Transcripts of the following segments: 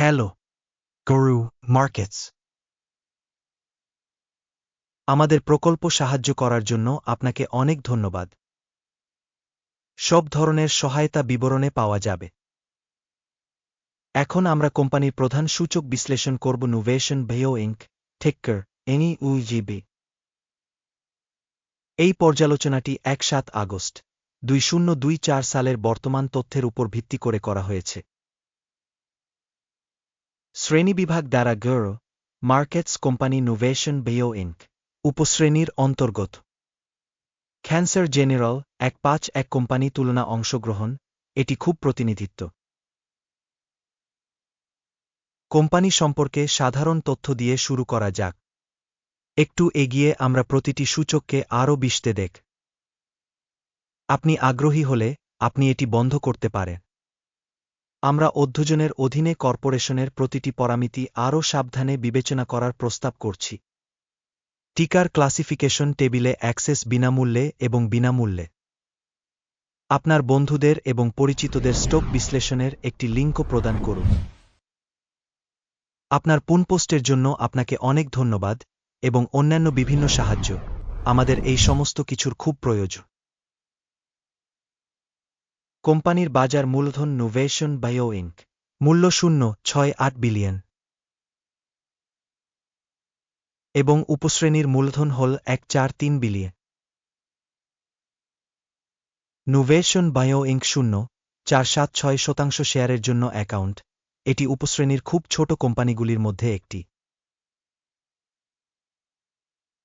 Hello গরু markets আমাদের প্রকল্প সাহায্য করার জন্য আপনাকে অনেক ধন্যবাদ। সব ধরনের সহায়তা বিবরণে পাওয়া যাবে। এখন আমরা কোম্পানির প্রধান সূচক বিশ্লেষণ করব নুভেশন ভেও ইঙ্ক ঠেক্কর এনি উইজিবি এই পর্যালোচনাটি এক সাত আগস্ট, দুই শূন্য দুই চার সালের বর্তমান তথ্যের উপর ভিত্তি করে করা হয়েছে। শ্রেণীবিভাগ দ্বারা গর markets company Nuvation Bio Inc উপশ্রেণীর অন্তর্গত। ক্যান্সার জেনারেল এক পাঁচ এক কোম্পানি তুলনা অংশগ্রহণ, এটি খুব প্রতিনিধিত্ব। কোম্পানি সম্পর্কে সাধারণ তথ্য দিয়ে শুরু করা যাক। একটু এগিয়ে আমরা প্রতিটি সূচককে আরও বিশতে দেখ। আপনি আগ্রহী হলে আপনি এটি বন্ধ করতে পারেন। আমরা অধ্যজনের অধীনে কর্পোরেশনের প্রতিটি পরামিতি আরও সাবধানে বিবেচনা করার প্রস্তাব করছি। টিকার ক্লাসিফিকেশন টেবিলে অ্যাক্সেস বিনামূল্যে এবং বিনামূল্যে। আপনার বন্ধুদের এবং পরিচিতদের স্টক বিশ্লেষণের একটি লিঙ্কও প্রদান করুন। আপনার পুনপোস্টের জন্য আপনাকে অনেক ধন্যবাদ এবং অন্যান্য বিভিন্ন সাহায্য। আমাদের এই সমস্ত কিছুর খুব প্রয়োজন। কোম্পানির বাজার মূলধন নুভেশন বায়ো ইঙ্ক মূল্য শূন্য, ছয়, আট বিলিয়ন। এবং উপশ্রেণীর মূলধন হল এক, চার, তিন বিলিয়ন। নুভেশন বায়ো ইঙ্ক শূন্য, চার, সাত, ছয় শতাংশ শেয়ারের জন্য অ্যাকাউন্ট। এটি উপশ্রেণীর খুব ছোট কোম্পানিগুলির মধ্যে একটি।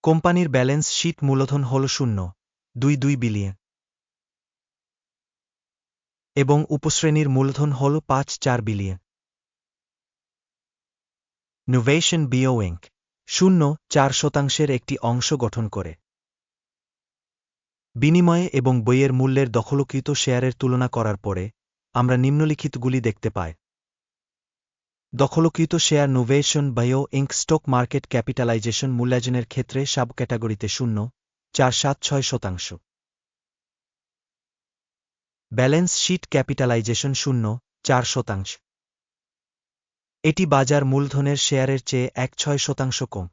কোম্পানির ব্যালেন্স শীট মূলধন হল শূন্য, দুই দুই বিলিয়ন। এবং উপশ্রেণীর মূলধন হল পাঁচ চার বিলিয়ন। নুভেশন বিওয়েঙ্ক শূন্য চার শতাংশের একটি অংশ গঠন করে। বিনিময়ে এবং বইয়ের মূল্যের দখলকৃত শেয়ারের তুলনা করার পরে, আমরা নিম্নলিখিতগুলি দেখতে পাই। দখলকৃত share Nuvation Bio Inc stock market capitalization মূল্যায়নের ক্ষেত্রে সাব ক্যাটাগরিতে শূন্য, চার সাত ছয় শতাংশ। ব্যালেন্স শিট ক্যাপিটালাইজেশন শূন্য, চার শতাংশ। এটি বাজার মূলধনের শেয়ারের চেয়ে এক ছয় শতাংশ কম।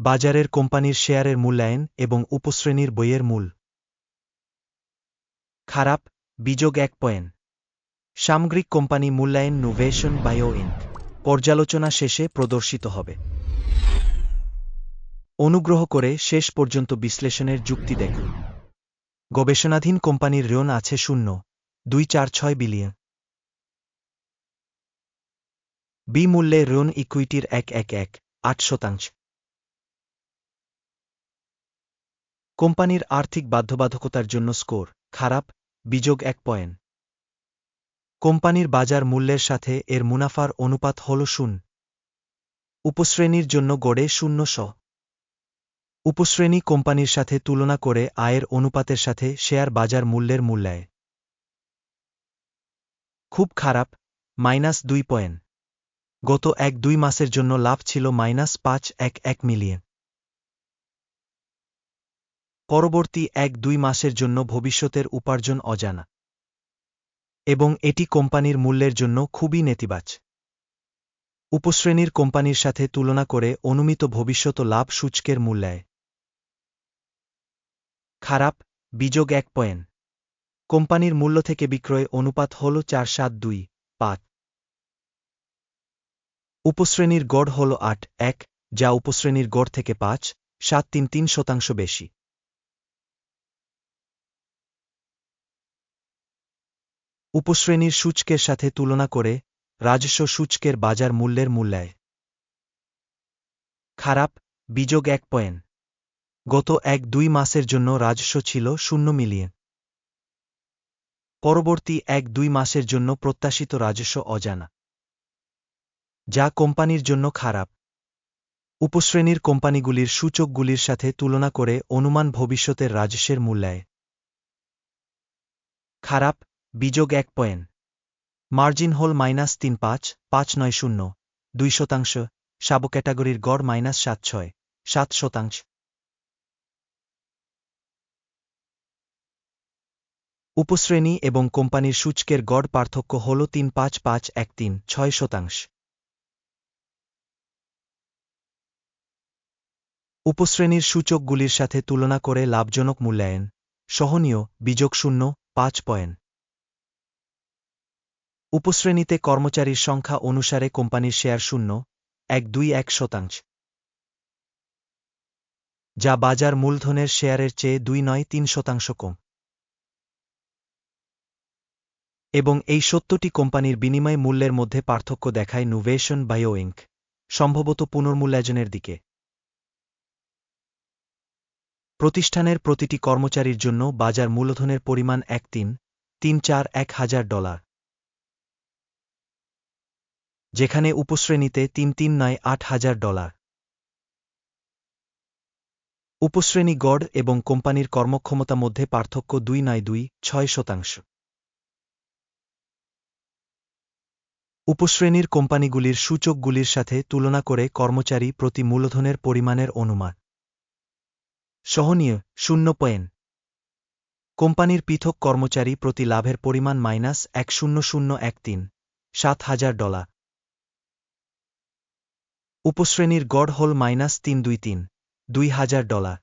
বাজারের কোম্পানির শেয়ারের মূল্যায়ন এবং উপশ্রেণীর বইয়ের মূল। খারাপ, বিযোগ এক পয়েন্ট। সামগ্রিক কোম্পানি মূল্যায়ন নোভেশন বায়ো ইঙ্ক পর্যালোচনা শেষে প্রদর্শিত হবে। অনুগ্রহ করে শেষ পর্যন্ত বিশ্লেষণের যুক্তি দেখুন। গবেষণাধীন কোম্পানির ঋণ আছে শূন্য, দুই চার ছয় বিলিয়ন। বিমূল্যে ঋণ ইকুইটির এক এক এক, আট শতাংশ। কোম্পানির আর্থিক বাধ্যবাধকতার জন্য স্কোর, খারাপ, বিযোগ এক পয়েন্ট। কোম্পানির বাজার মূল্যের সাথে এর মুনাফার অনুপাত হল শূন্য। উপশ্রেণীর জন্য গড়ে শূন্য শ। উপশ্রেণী কোম্পানির সাথে তুলনা করে আয়ের অনুপাতের সাথে শেয়ার বাজার মূল্যের মূল্যায়। খুব খারাপ, মাইনাস দুই পয়েন্ট। গত এক দুই মাসের জন্য লাভ ছিল মাইনাস পাঁচ এক এক মিলিয়ন। পরবর্তী এক দুই মাসের জন্য ভবিষ্যতের উপার্জন অজানা। এবং এটি কোম্পানির মূল্যের জন্য খুবই নেতিবাচ। উপশ্রেণীর কোম্পানির সাথে তুলনা করে অনুমিত ভবিষ্যৎ লাভ সূচকের মূল্যায়। খারাপ, বিযোগ এক পয়েন্ট। কোম্পানির মূল্য থেকে বিক্রয় অনুপাত হল চার সাত দুই পাঁচ। উপশ্রেণীর গড় হল আট এক, যা উপশ্রেণীর গড় থেকে পাঁচ, সাত তিন তিন শতাংশ বেশি। উপশ্রেণীর সূচকের সাথে তুলনা করে রাজস্ব সূচকের বাজার মূল্যের মূল্যায়। খারাপ, বিযোগ এক পয়েন্ট। গত এক দুই মাসের জন্য রাজস্ব ছিল শূন্য মিলিয়ন। পরবর্তী এক দুই মাসের জন্য প্রত্যাশিত রাজস্ব অজানা। যা কোম্পানির জন্য খারাপ। উপশ্রেণীর কোম্পানিগুলির সূচকগুলির সাথে তুলনা করে অনুমান ভবিষ্যতের রাজস্বের মূল্যায়। খারাপ বিযোগ এক পয়েন্ট। মার্জিন হল মাইনাস তিন পাঁচ পাঁচ নয় শূন্য, দুই শতাংশ সাব ক্যাটাগরির গড় মাইনাস সাত ছয়, সাত শতাংশ। উপশ্রেণী এবং কোম্পানির সূচকের গড় পার্থক্য হল তিন পাঁচ পাঁচ এক তিন ছয় শতাংশ। উপশ্রেণীর সূচকগুলির সাথে তুলনা করে লাভজনক মূল্যায়ন। সহনীয়, বিযোগ শূন্য, পাঁচ পয়েন্ট। উপশ্রেণীতে কর্মচারীর সংখ্যা অনুসারে কোম্পানির শেয়ার শূন্য, এক দুই এক শতাংশ। যা বাজার মূলধনের শেয়ারের চেয়ে দুই নয় তিন শতাংশ কম। এবং এই সত্যটি কোম্পানির বিনিময় মূল্যের মধ্যে পার্থক্য দেখায় নুভেশন বায়ো ইঙ্ক সম্ভবত পুনর্মূল্যায়নের দিকে। প্রতিষ্ঠানের প্রতিটি কর্মচারীর জন্য বাজার মূলধনের পরিমাণ এক তিন তিন চার এক হাজার ডলার। যেখানে উপশ্রেণীতে তিন তিন নয় আট হাজার ডলার। উপশ্রেণী গড় এবং কোম্পানির কর্মক্ষমতা মধ্যে পার্থক্য দুই নয় দুই ছয় শতাংশ। উপশ্রেণীর কোম্পানিগুলির সূচকগুলির সাথে তুলনা করে কর্মচারী প্রতি মূলধনের পরিমাণের অনুমান। সহনীয়, শূন্য পয়েন্ট। কোম্পানির পৃথক কর্মচারী প্রতি লাভের পরিমাণ মাইনাস এক শূন্য শূন্য এক তিন, সাত হাজার ডলার। উপশ্রেণীর গড় হল মাইনাস তিন দুই তিন, দুই হাজার ডলার।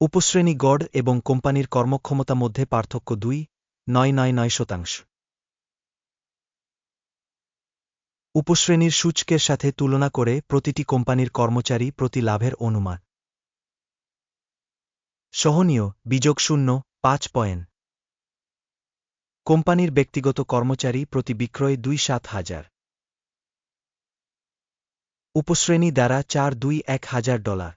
উপশ্রেণী গড় এবং কোম্পানির কর্মক্ষমতা মধ্যে পার্থক্য দুই, নয় নয় নয় শতাংশ। উপশ্রেণীর সূচকের সাথে তুলনা করে প্রতিটি কোম্পানির কর্মচারী প্রতি লাভের অনুমান। সহনীয়, বিযোগ শূন্য, পাঁচ পয়েন্ট। কোম্পানির ব্যক্তিগত কর্মচারী প্রতি বিক্রয় দুই সাত হাজার। উপশ্রেণী দ্বারা চার দুই এক হাজার ডলার।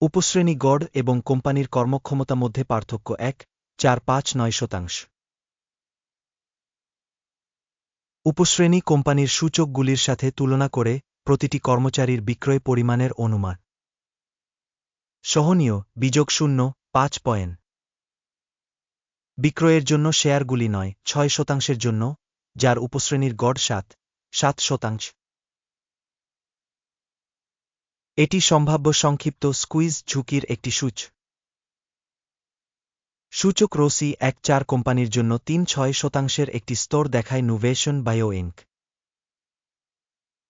উপশ্রেণী গড় এবং কোম্পানির কর্মক্ষমতা মধ্যে পার্থক্য এক, চার পাঁচ নয় শতাংশ। উপশ্রেণী কোম্পানির সূচকগুলির সাথে তুলনা করে প্রতিটি কর্মচারীর বিক্রয় পরিমাণের অনুমান। সহনীয়, বিযোগ শূন্য, পাঁচ পয়েন্ট। বিক্রয়ের জন্য শেয়ারগুলি নয়, ছয় শতাংশের জন্য, যার উপশ্রেণীর গড় সাত সাত শতাংশ। এটি সম্ভাব্য সংক্ষিপ্ত স্কুইজ ঝুঁকির একটি সূচ। সূচক রোসি এক চার কোম্পানির জন্য তিন ছয় শতাংশের একটি স্তর দেখায় নুভেশন বায়ো ইঙ্ক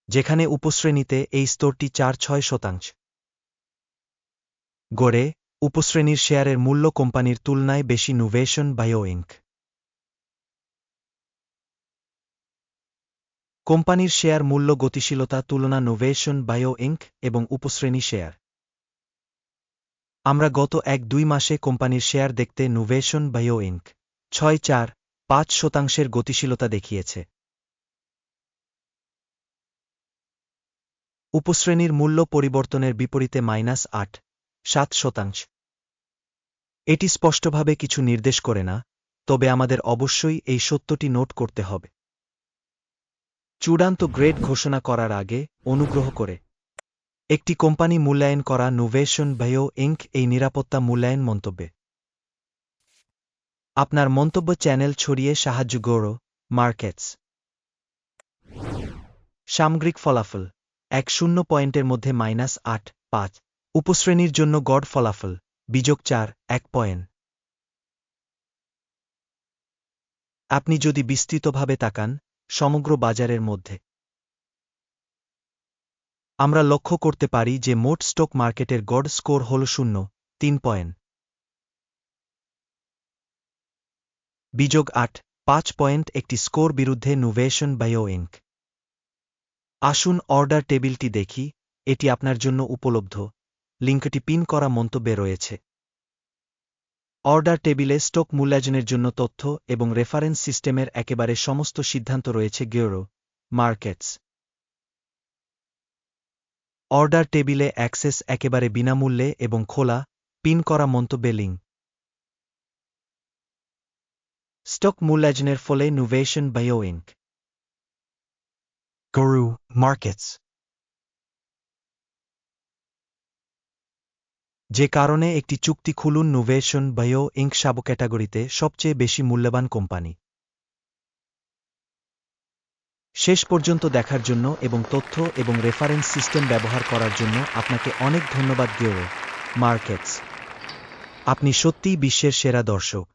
যেখানে উপশ্রেণীতে এই স্তরটি চার ছয় শতাংশ। গড়ে উপশ্রেণীর শেয়ারের মূল্য কোম্পানির তুলনায় বেশি নুভেশন বায়ো ইঙ্ক কোম্পানির শেয়ার মূল্য গতিশীলতা তুলনা নোভেশন বায়ো ইঙ্ক এবং উপশ্রেণী শেয়ার। আমরা গত এক দুই মাসে কোম্পানির শেয়ার দেখতে নোভেশন বায়ো ইঙ্ক ছয় চার, পাঁচ শতাংশের গতিশীলতা দেখিয়েছে। উপশ্রেণীর মূল্য পরিবর্তনের বিপরীতে মাইনাস আট, সাত শতাংশ। এটি স্পষ্টভাবে কিছু নির্দেশ করে না, তবে আমাদের অবশ্যই এই সত্যটি নোট করতে হবে। চূড়ান্ত গ্রেড ঘোষণা করার আগে অনুগ্রহ করে একটি কোম্পানি মূল্যায়ন করা নোভেশন বায়ো ইঙ্ক এই নিরাপত্তা মূল্যায়ন মন্তব্যে। আপনার মন্তব্য চ্যানেল ছড়িয়ে সাহায্য গৌর মার্কেটস। সামগ্রিক ফলাফল, এক শূন্য পয়েন্টের মধ্যে মাইনাস আট, পাঁচ। উপশ্রেণীর জন্য গড় ফলাফল, বিযোগ চার, এক পয়েন্ট। আপনি যদি বিস্তৃতভাবে তাকান, সমগ্র বাজারের মধ্যে। আমরা লক্ষ্য করতে পারি যে মোট স্টক মার্কেটের গড় স্কোর হল শূন্য, তিন পয়েন্ট। বিযোগ আট, পাঁচ পয়েন্ট একটি স্কোর বিরুদ্ধে নুভেশন বায়ো ইঙ্ক আসুন অর্ডার টেবিলটি দেখি, এটি আপনার জন্য উপলব্ধ। লিঙ্কটি পিন করা মন্তব্যে রয়েছে। অর্ডার টেবিলে স্টক মূল্যায়নের জন্য তথ্য এবং রেফারেন্স সিস্টেমের একেবারে সমস্ত সিদ্ধান্ত রয়েছে গেরো মার্কেটস অর্ডার টেবিলে অ্যাক্সেস একেবারে বিনামূল্যে এবং খোলা পিন করা মন্তব্যে লিঙ্ক। স্টক মূল্যায়নের ফলে নুভেশন বায়ো ইঙ্ক গরু মার্কেটস যে কারণে একটি চুক্তি খুলুন নোভেশন বায়ো ইঙ্ক সাব ক্যাটাগরিতে সবচেয়ে বেশি মূল্যবান কোম্পানি। শেষ পর্যন্ত দেখার জন্য এবং তথ্য এবং রেফারেন্স সিস্টেম ব্যবহার করার জন্য আপনাকে অনেক ধন্যবাদ গেও মার্কেটস। আপনি সত্যিই বিশ্বের সেরা দর্শক।